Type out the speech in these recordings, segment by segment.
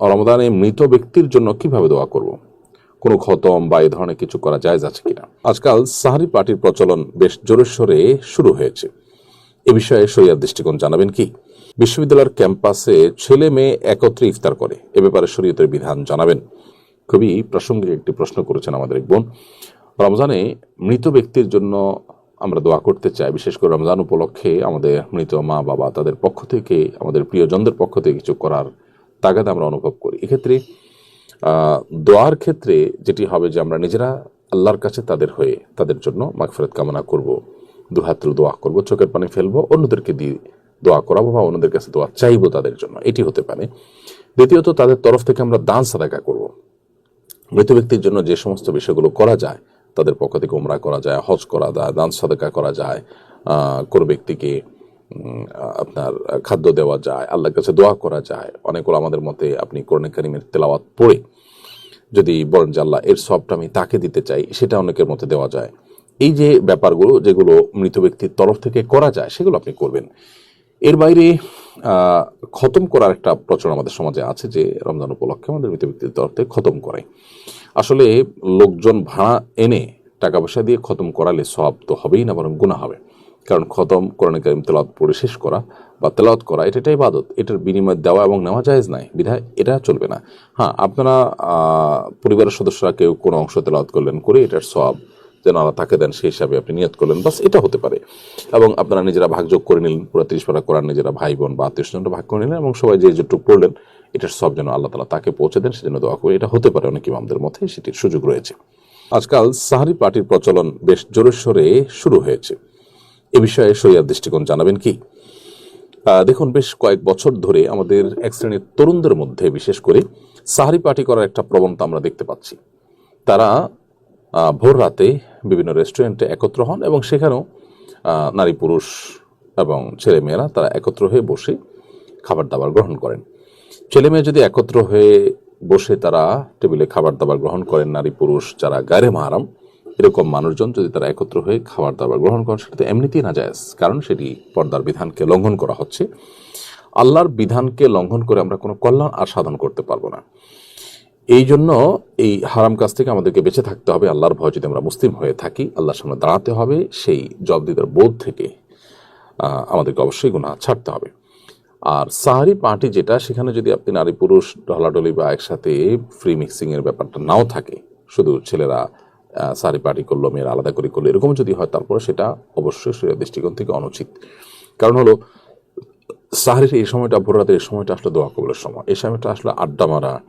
রমদানে মৃত ব্যক্তির জন্য কীভাবে দোয়া করব? কোনো খতম বা এই ধরনের কিছু করা যায় আছে কিনা? আজকাল সাহারি পার্টির প্রচলন বেশ জোরে সোরে শুরু হয়েছে। এ বিষয়ে শরিয়ার দৃষ্টিকোণ জানাবেন কি? বিশ্ববিদ্যালয়ের ক্যাম্পাসে ছেলে মেয়ে একত্রে ইফতার করে। এ ব্যাপারে শরীয়তের বিধান জানাবেন। খুবই প্রাসঙ্গিক একটি প্রশ্ন করেছেন আমাদের এক বোন। রমজানে মৃত ব্যক্তির জন্য আমরা দোয়া করতে চাই। বিশেষ করে রমজান উপলক্ষে আমাদের মৃত মা বাবা তাদের পক্ষ থেকে, আমাদের প্রিয়জনদের পক্ষ থেকে কিছু করার তাগাদ আমরা অনুভব করি। এক্ষেত্রে দোয়ার ক্ষেত্রে যেটি হবে যে আমরা নিজেরা আল্লাহর কাছে তাদের হয়ে তাদের জন্য মাগফিরাত কামনা করব দু হাত তুলে দোয়া করব, চোখের পানি ফেলব, অন্যদেরকে দিয়ে দোয়া করাবো বা অন্যদের কাছে দোয়া চাইব তাদের জন্য। এটি হতে পারে। দ্বিতীয়ত, তাদের তরফ থেকে আমরা দান সাদাকা করব। মৃত ব্যক্তির জন্য যে সমস্ত বিষয়গুলো করা যায়, তাদের পক্ষ থেকে উমরা করা যায়, হজ করা যায়, দান সাদাকা করা যায় কোনো ব্যক্তিকে আপনার খাদ্য দেওয়া যায়, আল্লাহর কাছে দোয়া করা যায়। অনেকগুলো আমাদের মতে আপনি কোরআন কারিমের তেলাওয়াত পড়ে যদি বলেন যে আল্লাহ এর সবটা আমি তাকে দিতে চাই, সেটা অনেকের মতে দেওয়া যায়। এই যে ব্যাপারগুলো যেগুলো মৃত ব্যক্তির তরফ থেকে করা যায়, সেগুলো আপনি করবেন। এর বাইরে খতম করার একটা প্রচলন আমাদের সমাজে আছে যে রমজান উপলক্ষে আমাদের মৃত ব্যক্তির তরফ থেকে খতম করে। আসলে লোকজন ভাড়া এনে টাকা পয়সা দিয়ে খতম করালে সব তো হবেই না, বরং গুণা হবে। কারণ খতম, কোরআন কারিম তেলাওয়াত পড়ে শেষ করা বা তেলাওয়াত করা, এটা একটা ইবাদত। এটার বিনিময় দেওয়া এবং নেওয়া জায়েজ নাই। বিধায় এটা চলবে না। হ্যাঁ আপনারা পরিবারের সদস্যরা কেউ কোনো অংশ তেলাওয়াত করলেন করে এটার সব যেন আল্লাহ তাকে দেন, সেই হিসাবে আপনি নিয়ত করলেন। বাস এটা হতে পারে। এবং আপনারা নিজেরা ভাগযোগ করে নিলেন, পুরো তিরিশ পারা করার নিজেরা ভাই বোন বা আত্মীয় স্বজনরা ভাগ করে নিলেন এবং সবাই যে যেটুকু পড়লেন, এটার সব যেন আল্লাহ তালা তাকে পৌঁছে দেন, সেজন্য দোয়া করে। এটা হতে পারে, অনেক ইমামদের মধ্যে সেটির সুযোগ রয়েছে। আজকাল সাহারি পার্টির প্রচলন বেশ জোরে সোরে শুরু হয়েছে। এ বিষয়ে শরিয়ার দৃষ্টিকোণ জানাবেন কি? দেখুন, বেশ কয়েক বছর ধরে আমাদের এক শ্রেণির তরুণদের মধ্যে, বিশেষ করে সাহারি পার্টি করার একটা প্রবণতা আমরা দেখতে পাচ্ছি। তারা ভোর রাতে বিভিন্ন রেস্টুরেন্টে একত্র হন এবং সেখানেও নারী, পুরুষ এবং ছেলে মেয়েরা তারা একত্র হয়ে বসে খাবার দাবার গ্রহণ করেন। ছেলে মেয়ে যদি একত্র হয়ে বসে তারা টেবিলে খাবার দাবার গ্রহণ করেন, নারী, পুরুষ যারা গায়ে মাহারাম এরকম মানুষজন যদি তারা একত্র হয়ে খাবার দাবার গ্রহণ করেন, সেটা তো এমনিতেই না যায় কারণ সেটি পর্দার বিধানকে লঙ্ঘন করা হচ্ছে। আল্লাহর বিধানকে লঙ্ঘন করে আমরা কোনো কল্যাণ আর সাধন করতে পারব না। এই জন্য এই হারাম কাজ থেকে আমাদেরকে বেঁচে থাকতে হবে। আল্লাহর ভয় যদি আমরা মুসলিম হয়ে থাকি, আল্লাহর সামনে দাঁড়াতে হবে। সেই জবদিদার বোধ থেকে আমাদেরকে অবশ্যই গুণা ছাড়তে হবে। আর সাহারি পার্টি যেটা, সেখানে যদি আপনি নারী পুরুষ ঢলাঢলি বা একসাথে ফ্রি মিক্সিংয়ের ব্যাপারটা নাও থাকে, শুধু ছেলেরা সাহারি পার্টি করল মেয়েরা আলাদা করে করল এরকম যদি হয় তারপরে সেটা অবশ্যই শরীর দৃষ্টিকোণ থেকে অনুচিত। কারণ হলো সাহারির এই সময়টা ভোর রাতের এই সময়টা আসলে দোয়া কবলের সময়। এই সময়টা আসলে আড্ডা মারা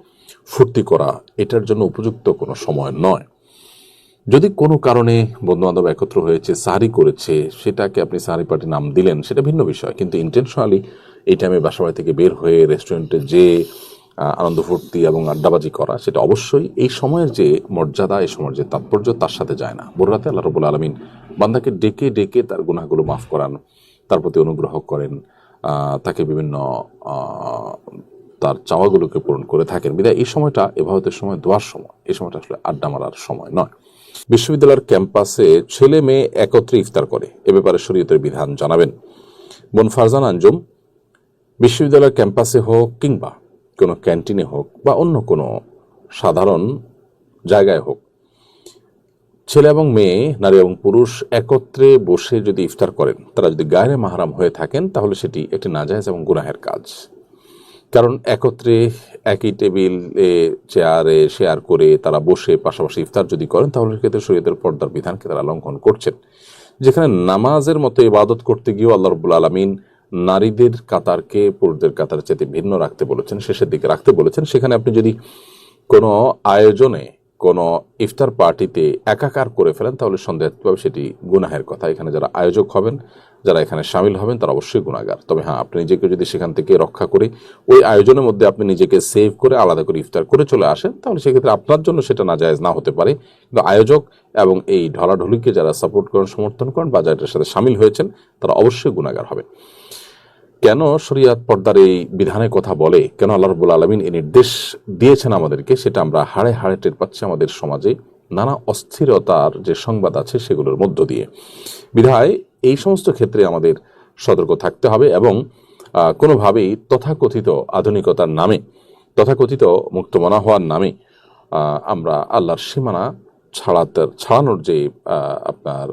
ফুর্তি করা এটার জন্য উপযুক্ত কোনো সময় নয়। যদি কোনো কারণে বন্ধুবান্ধব একত্র হয়েছে সাহারি করেছে সেটাকে আপনি সাহারি পার্টি নাম দিলেন সেটা ভিন্ন বিষয়। কিন্তু ইন্টেনশনালি এই টাইমে বাসাবাড়ি থেকে বের হয়ে রেস্টুরেন্টে যে আহ, আনন্দ ফুর্তি এবং আড্ডাবাজি করা, সেটা অবশ্যই এই সময়ের যে মর্যাদা, এই সময়ের যে তাৎপর্য, তার সাথে যায় না। ভোর রাতে আল্লাহ রবুল আলমিন বান্দাকে ডেকে ডেকে তার গুনাহগুলো মাফ করান, তার প্রতি অনুগ্রহ করেন তাকে বিভিন্ন তার চাওয়াগুলোকে পূরণ করে থাকেন। বিদায়, এই সময়টা এভাবে সময়, দোয়ার সময়। এই সময়টা আসলে আড্ডা মারার সময় নয়। বিশ্ববিদ্যালয়ের ক্যাম্পাসে ছেলে মেয়ে একত্রে ইফতার করে। এ ব্যাপারে শরীয়তের বিধান জানাবেন। বোন ফারজান আঞ্জুম, বিশ্ববিদ্যালয়ের ক্যাম্পাসে হোক কিংবা কোনো ক্যান্টিনে হোক বা অন্য কোনো সাধারণ জায়গায় হোক, ছেলে এবং মেয়ে, নারী এবং পুরুষ একত্রে বসে যদি ইফতার করেন, তারা যদি গায়ে মাহারাম হয়ে থাকেন, তাহলে সেটি একটি নাজায়জ এবং গুনাহের কাজ। কারণ একত্রে একই টেবিলে চেয়ারে শেয়ার করে তারা বসে পাশাপাশি ইফতার যদি করেন, তাহলে সেক্ষেত্রে শরীয়তের পর্দার বিধানকে তারা লঙ্ঘন করছেন। যেখানে নামাজের মতো ইবাদত করতে গিয়েও আল্লাহ রবুল আলমিন নারীদের কাতারকে পুরুষদের কাতার চেয়ে ভিন্ন রাখতে বলেছেন, শেষের দিকে রাখতে বলেছেন। সেখানে আপনি যদি কোনো আয়োজনে, কোনো ইফতার পার্টিতে একাকার করে ফেলেন, তাহলে সন্দেহভাবে সেটি গুনাহের কথা। এখানে যারা আয়োজক হবেন, যারা এখানে সামিল হবেন, তারা অবশ্যই গুণাগার তবে হ্যাঁ আপনি নিজেকে যদি সেখান থেকে রক্ষা করে ওই আয়োজনের মধ্যে আপনি নিজেকে সেভ করে আলাদা করে ইফতার করে চলে আসেন, তাহলে সেক্ষেত্রে আপনার জন্য সেটা না নাজায়জ না হতে পারে। কিন্তু আয়োজক এবং এই ঢলাঢলিকে যারা সাপোর্ট করেন, সমর্থন করেন বা সাথে সামিল হয়েছেন, তারা অবশ্যই গুণাগার হবে। কেন শরিয়াত পর্দার এই বিধানের কথা বলে? কেন আল্লাহ রবুল আলমিন এই নির্দেশ দিয়েছেন আমাদেরকে? সেটা আমরা হাড়ে হাড়ে টের পাচ্ছি আমাদের সমাজে। নানা অস্থিরতার যে সংবাদ আছে, সেগুলোর মধ্য দিয়ে। বিধায় এই সমস্ত ক্ষেত্রে আমাদের সতর্ক থাকতে হবে এবং কোনোভাবেই তথাকথিত আধুনিকতার নামে, তথাকথিত মুক্তমনা হওয়ার নামে আমরা আল্লাহর সীমানা ছাড়াতে ছাড়ানোর যে আপনার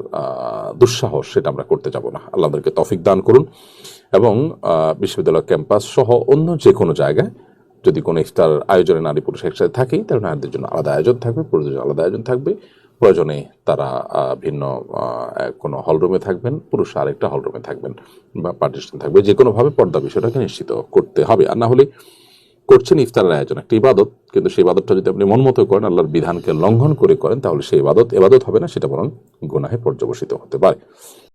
দুঃসাহস সেটা আমরা করতে যাব না। আল্লাহ আমাদেরকে তফিক দান করুন এবং বিশ্ববিদ্যালয় ক্যাম্পাস সহ অন্য যে কোনো জায়গায় যদি কোনো ইফতার আয়োজনে নারী পুরুষ একসাথে থাকেই, তাহলে নারীদের জন্য আলাদা আয়োজন থাকবে, পুরুষদের জন্য আলাদা আয়োজন থাকবে। প্রয়োজনে তারা ভিন্ন কোনো হলরুমে থাকবেন, পুরুষ আরেকটা হলরুমে থাকবেন বা পার্টিশন থাকবে। যে কোনোভাবে পর্দা বিষয়টাকে নিশ্চিত করতে হবে। আর না হলে করছেন ইফতারের আয়োজন, একটা ইবাদত। কিন্তু সেই ইবাদতটা যদি আপনি মন মতো করেন, আল্লাহর বিধানকে লঙ্ঘন করে করেন, তাহলে সেই ইবাদত এবাদত হবে না, সেটা বরং গুনাহে পর্যবসিত হতে পারে।